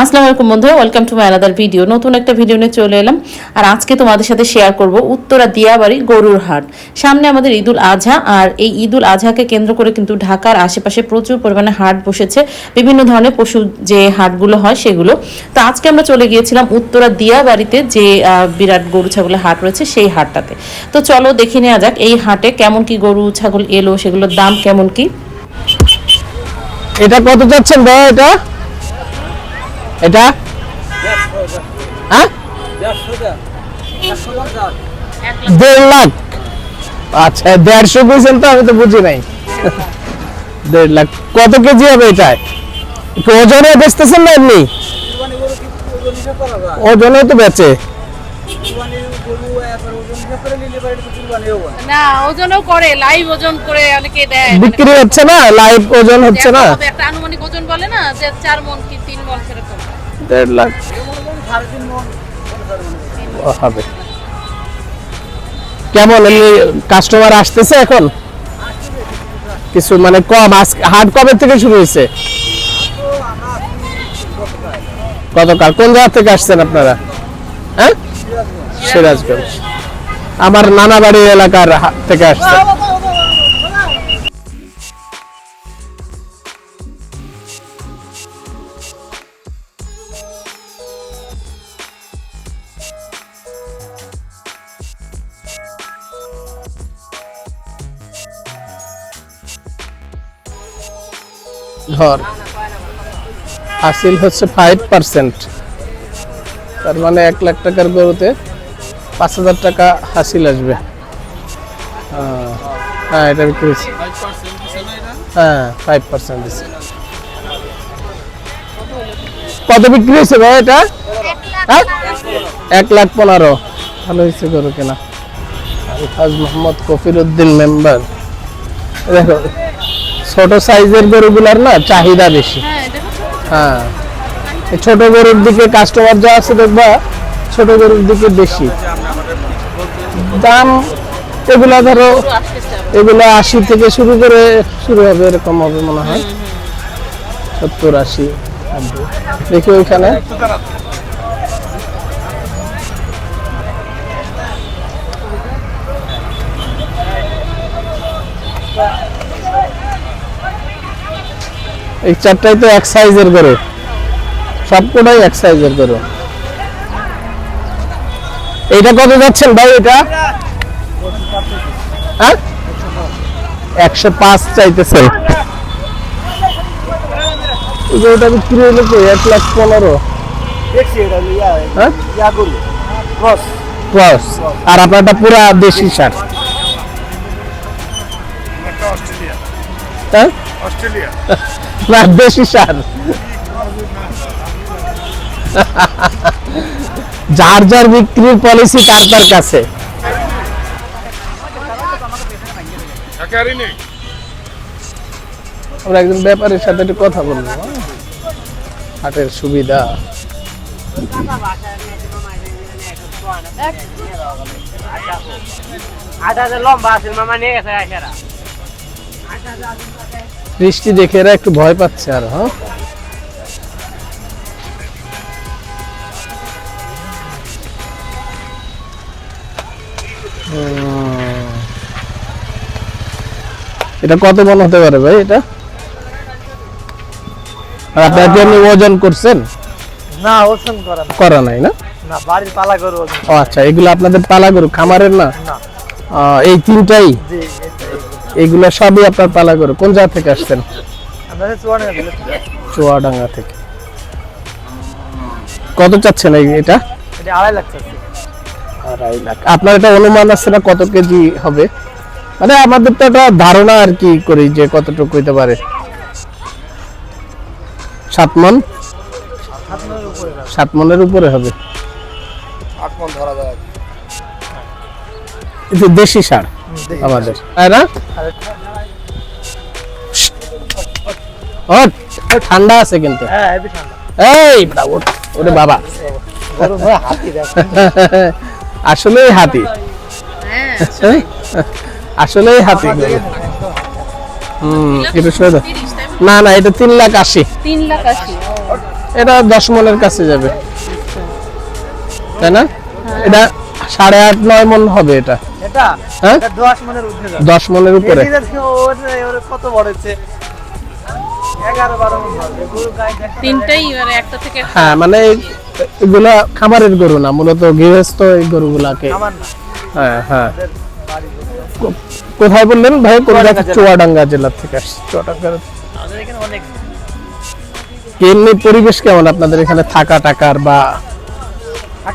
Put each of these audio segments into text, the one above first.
আসসালামু আলাইকুম বন্ধুরা ওয়েলকাম টু মাই আলাদার ভিডিও নতুন একটা ভিডিও নিয়ে চলে এলাম। আর আজকে তোমাদের সাথে শেয়ার করব উত্তরা দিয়াবাড়ি গরুর হাট। সামনে আমাদের ঈদুল আজহা আর এই ঈদুল আজহাকে কেন্দ্র করে কিন্তু ঢাকার আশেপাশে প্রচুর পরিমাণে হাট বসেছে। বিভিন্ন ধরনের পশু যে হাটগুলো হয় সেগুলো। তো আজকে আমরা চলে গিয়েছিলাম উত্তরা দিয়াবাড়িতে যে বিরাট গরু ছাগলের হাট রয়েছে সেই হাটটাতে। তো চলো দেখে নেওয়া যাক এই হাটে কেমন কি গরু ছাগল এলো, সেগুলোর দাম কেমন কি? এটা কত যাচ্ছেন ভাই এটা? এটা? হ্যাঁ? দেড় লাখ। আচ্ছা দেড়শো কইছেন তো আমি তো বুঝি নাই। দেড় লাখ। কত কেজি হবে এটা? ওজনে বেচতেছেন না এমনি? ওজনে তো বেচে। না ওজনও করে লাইভ ওজন করে অনেকে দেয়। বিক্রি হচ্ছে না লাইভ ওজন হচ্ছে না। একটা আনুমানিক ওজন বলে না যে চার মন কি তিন মন দেড় লাখ। হবে। কেমন কাস্টমার আসতেছে এখন? কিছু মানে কম হাট কবে থেকে শুরু হয়েছে? গতকাল। কোন জায়গা থেকে আসছেন আপনারা? হ্যাঁ? সিরাজগঞ্জ। আমার নানা বাড়ি এলাকার থেকে আসছে। ধর হাসিল হচ্ছে ফাইভ পার্সেন্ট তার মানে এক লাখ টাকার গরুতে পাঁচ হাজার টাকা হাসিল আসবে। হ্যাঁ, হ্যাঁ এটা বিক্রি হয়েছে হ্যাঁ ফাইভ পার্সেন্ট দিচ্ছে কত বিক্রি হয়েছে ভাই এটা? এক লাখ পনেরো। ভালো হয়েছে গরু কেনা। আলফাজ মোহাম্মদ কফির উদ্দিন মেম্বার দেখো ছোট সাইজের গরুগুলার না চাহিদা বেশি। হ্যাঁ হ্যাঁ। ছোট গরুর দিকে কাস্টমার যা আছে দেখবা ছোট গরুর দিকে বেশি। দাম এগুলা ধরো। এগুলা আশি থেকে শুরু করে শুরু হবে এরকম হবে মনে হয়। সত্তর আশি। দেখি ওইখানে। এই চারটাই তো এক সাইজের গরু। সবকটাই এক সাইজের গরু। এইটা কত যাচ্ছেন ভাই এটা? হ্যাঁ? একশো পাঁচ চাইতেছে। বিক্রি হইল তো এক লাখ পনেরো। হ্যাঁ? ক্রস। আর আপনারটা পুরা দেশি সার। হ্যাঁ? অস্ট্রেলিয়া। না দেশি সার। যার যার বিক্রির পলিসি তার তার কাছে। আমরা একজন ব্যাপারীর সাথে একটু কথা বলব হ্যাঁ? হাটের সুবিধা। বৃষ্টি দেখে এরা একটু ভয় পাচ্ছে আর হ্যাঁ? এটা কত মন হতে পারে ভাই এটা? কি আপনি ওজন করছেন? না ওজন করা করা নাই না? না বাড়ির পালা গরু ও আচ্ছা এগুলো আপনাদের পালা গরু খামারের না? না। এই তিনটাই? জি এইগুলো সবই আপনার পালা গরু। কোন জায়গা থেকে আসছেন? গেলে চুয়াডাঙ্গা থেকে। কত চাচ্ছেন এটা? এটা আড়াই লাখ আড়াই লাখ। আপনার এটা অনুমান আছে না কত কেজি হবে? মানে আমাদের তো একটা ধারণা আর কি করি যে কতটুকু হইতে পারে। সাত মন। সাত মনের উপরে হবে। আট মন ধরা যায়। দেশি সার। আমাদের তাই না ঠান্ডা আছে কিন্তু এই ওরে বাবা আসলে হাতি আসলে হাতি হুম এটা শুনে না? না এটা তিন লাখ আশি এটা দশ মনের কাছে যাবে তাই না এটা সাড়ে আট নয় মন হবে এটা। এটা? হ্যাঁ? দশ মনের উপরে। কত বড় হচ্ছে? এগারো বারো হবে। গরু তিনটাই একটা থেকে হ্যাঁ মানে এগুলা খামারের গরু না মূলত গৃহস্থ এই গরুগুলাকে। হ্যাঁ হ্যাঁ। কোথায় বললেন ভাই? কোনটা? চুয়াডাঙ্গা জেলা। থেকে আসছে। চুয়াডাঙ্গা। এমনি পরিবেশ কেমন আপনাদের এখানে? থাকা টাকার বা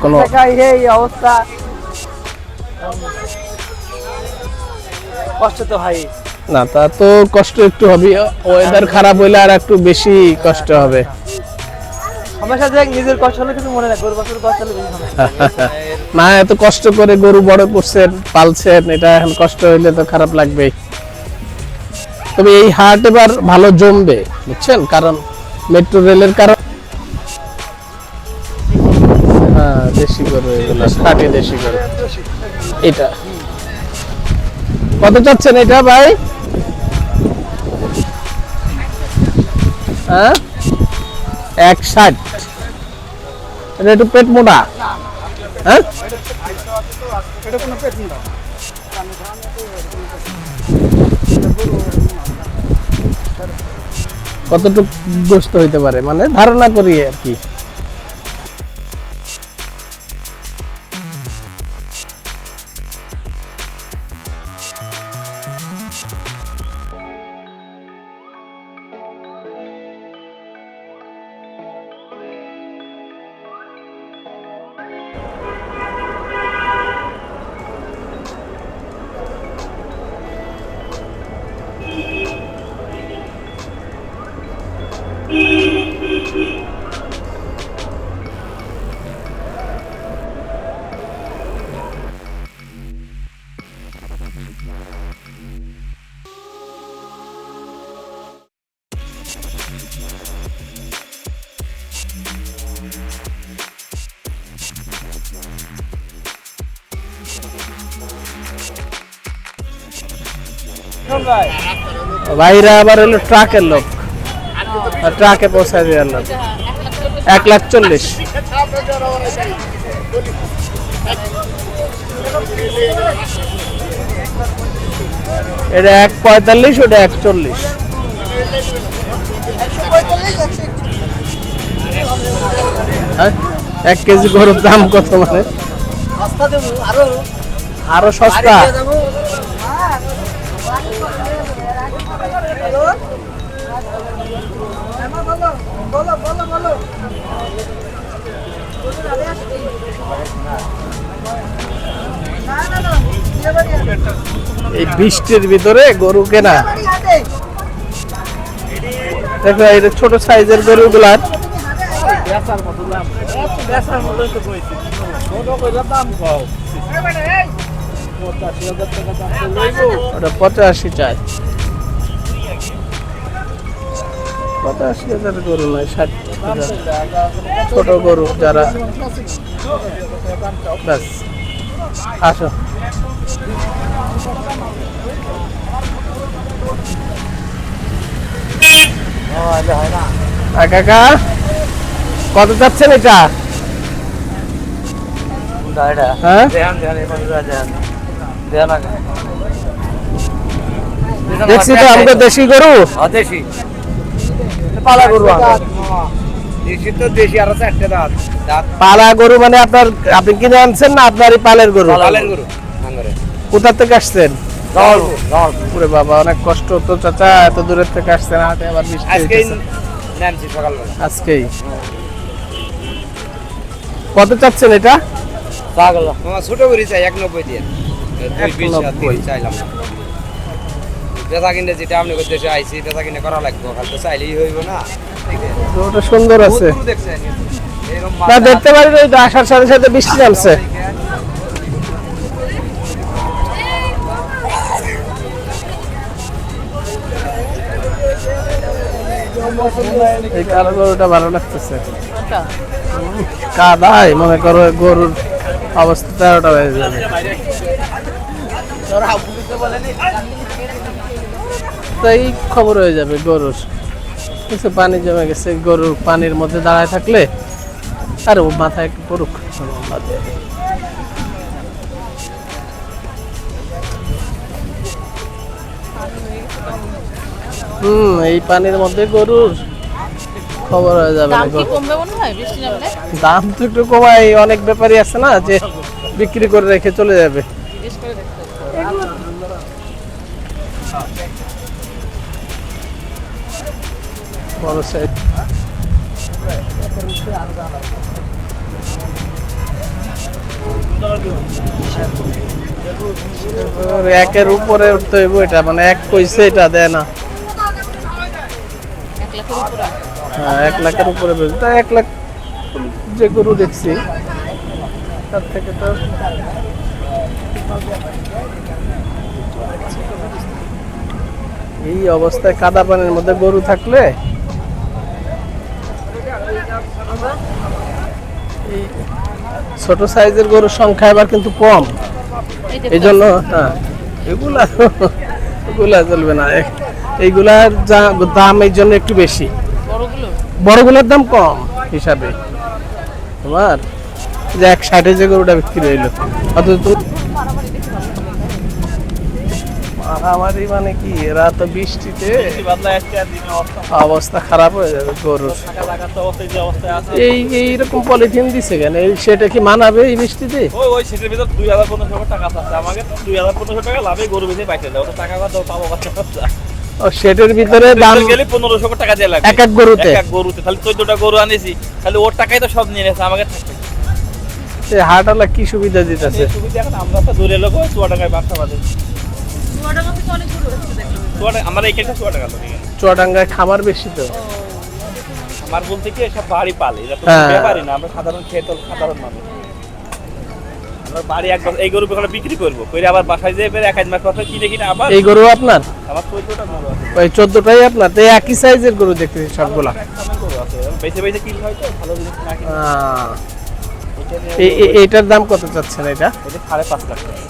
কোনো- এই অবস্থা। কষ্ট তো ভাই। না তা তো কষ্ট একটু হবে। ওয়েদার খারাপ হইলে আর একটু বেশি কষ্ট হবে। নিজের কষ্ট হলে মনে গরু বছর কষ্ট হলে না এত কষ্ট করে গরু বড় করছেন পালছেন এটা এখন কষ্ট হইলে তো খারাপ লাগবেই। তবে এই হাট এবার ভালো জমবে বুঝছেন? কারণ মেট্রো রেলের কারণ হ্যাঁ দেশি গরু এগুলো দেশি গরু। এটা। কত চাচ্ছেন এটা ভাই? হ্যাঁ? এক ষাট এটা একটু পেট মোটা। হ্যাঁ? কতটুকু গোস্ত হইতে পারে? মানে ধারণা করি আর কি। ভাইরা আবার হলো ট্রাকের লোক আর ট্রাকে পৌঁছায় দেওয়ার লোক এক লাখ চল্লিশ। এটা এক পঁয়তাল্লিশ, ওটা এক চল্লিশ। হ্যাঁ? এক কেজি গরুর দাম কত মানে? আরও আরও সস্তা? এই বৃষ্টির ভিতরে গরু কেনা। দেখো যে ছোট সাইজের গরুগুলার বেচার মতো দাম পঁচাশি হাজার গরু নয় ষাট হাজার। ছোট গরু যারা ব্যাস। আসো। কাকা কত যাচ্ছেন এটা? হ্যাঁ? দেখছি তো আমাকে দেশি গরু। দেশি। পালা গরু দাঁত। পালা গরু মানে আপনার আপনি কিনে আনছেন না আপনারই পালের গরু? পালের গরু কোথা থেকে আসছেন? পুরে বাবা অনেক কষ্ট তো চাচা এত দূরের থেকে আসছেন হাটে আবার সকালবেলা। আজকেই? কত চাচ্ছেন এটা? পাগল। আমার ছোট করি চাই এক নব্বই দিয়ে। দুই বিশ আর 190 তিন চাইলাম। বেচা কিনে যেটা আপনি দেশে আইছি বেচা কিনে করা লাগবে খালি তো চাইলেই হইব না। ওটা সুন্দর আছে। না দেখতে পারি এই আসার সাথে সাথে বৃষ্টি নামছে। এই কালো গরুটা ভালো লাগতেছে। কাদায় মনে করো গরুর অবস্থা তেরোটা হয়ে যাবে। এই খবর হয়ে যাবে গরুর। কিছু পানি জমে গেছে গরুর পানির মধ্যে দাঁড়ায় থাকলে আর ও মাথায় একটু পড়ুক। হুম এই পানির মধ্যে গরুর খবর হয়ে যাবে দাম তো একটু কমাই অনেক ব্যাপারই আছে না যে বিক্রি করে রেখে চলে যাবে। বড় সাইজ একের উপরে উঠতে হইব এটা মানে এক কইছে এটা দেয় না। হ্যাঁ এক লাখের উপরে তা এক লাখ যে গরু দেখছি, তার থেকে তো এই অবস্থায় কাদা পানির মধ্যে গরু থাকলে ছোট সাইজের গরুর সংখ্যা এবার কিন্তু কম। এই জন্য হ্যাঁ এগুলা এগুলা চলবে না। এইগুলার দাম এই জন্য একটু বেশি। বড়গুলো? বড়গুলোর দাম কম হিসাবে। তোমার যে এক ষাটে যে গরুটা বিক্রি হইল অথচ মারামারি মানে কি? এরা তো বৃষ্টিতে অবস্থা খারাপ। হয়ে যাবে গরুর। এই এইরকম পলিথিন দিছে কেন? এই সেটা কি মানাবে এই বৃষ্টিতে? ওই সেটার ভিতর দুই হাজার পনেরোশো টাকা আছে। আমাকে দুই হাজার পনেরোশো টাকা লাভে গরু বেঁচে পাইতে দেয় টাকা পাবো ও সেটের ভিতরে দাম গেলে পনেরোশো টাকা দিয়ে লাগবে। এক এক গরুতে? এক গরুতে। তাহলে চোদ্দটা গরু আনিছি। তাহলে ওর টাকাই তো সব নিয়ে নিয়েছে আমাকে সে হাটওয়ালা কি সুবিধা দিতেছে? সুবিধা এখন আমরা তো দূরে লোক চুয়া টাকায় ব্যবসা বাদে চুয়াডাঙ্গায় খামার বেশি তো। আমার বলতে কি সব বাড়ি পালে। এটা তো হ্যাঁ। ব্যাপারই না আমরা সাধারণ খেয়ে সাধারণ মানুষ। আমরা বাড়ি একবার এই গরু আমরা বিক্রি করব করে আবার বাসায় যেয়ে ফের এক হাজার মাস কথা কিনে কিনে আবার এই গরু আপনার? আমার চোদ্দটা গরু আছে। ওই চোদ্দটাই আপনার? তো একই সাইজের গরু দেখতেছি সবগুলা। আমার গরু আছে বেছে বেছে কিনতে হয় তো ভালো জিনিস না কিনে আহ, এই- এই- দাম কত চাচ্ছেন এটা? এটা সাড়ে পাঁচ লাখ টাকা।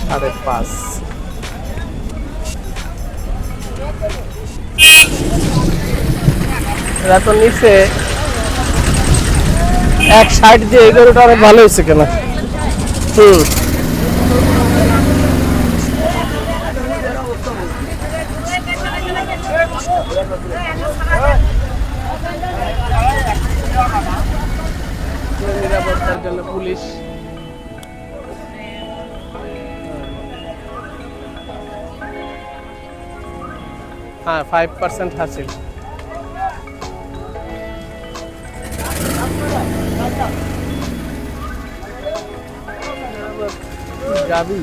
সাড়ে পাঁচ। এরা তো নিচে এক সাইড দিয়ে এই গরুটা অনেক ভালো হয়েছে কেনা? হুম। হ্যাঁ ফাইভ পার্সেন্ট হাসিল। যাবি?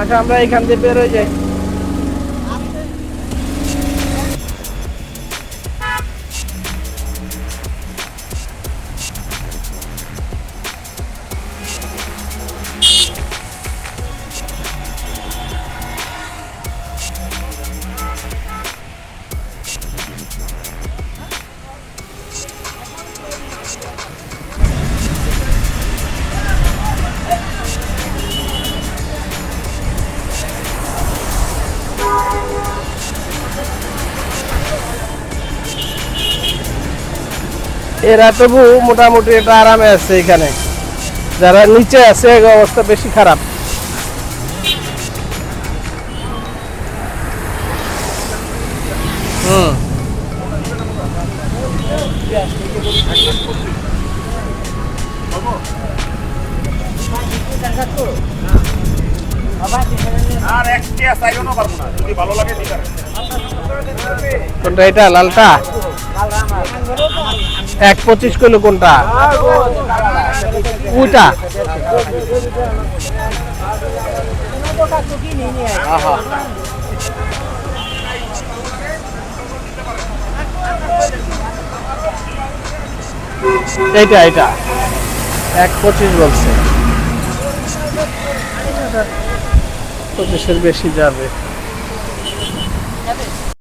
আচ্ছা আমরা এখান দিয়ে বের হয়ে যাই। এরা তবু মোটামুটি এটা আরামে আছে এখানে। যারা নিচে আছে অবস্থা বেশি খারাপ। হুম। কোনটা এটা লালটা? এক পঁচিশ কিলো কোনটা? ওইটা এইটা এটা এক পঁচিশ বলছে। পঁচিশের বেশি যাবে।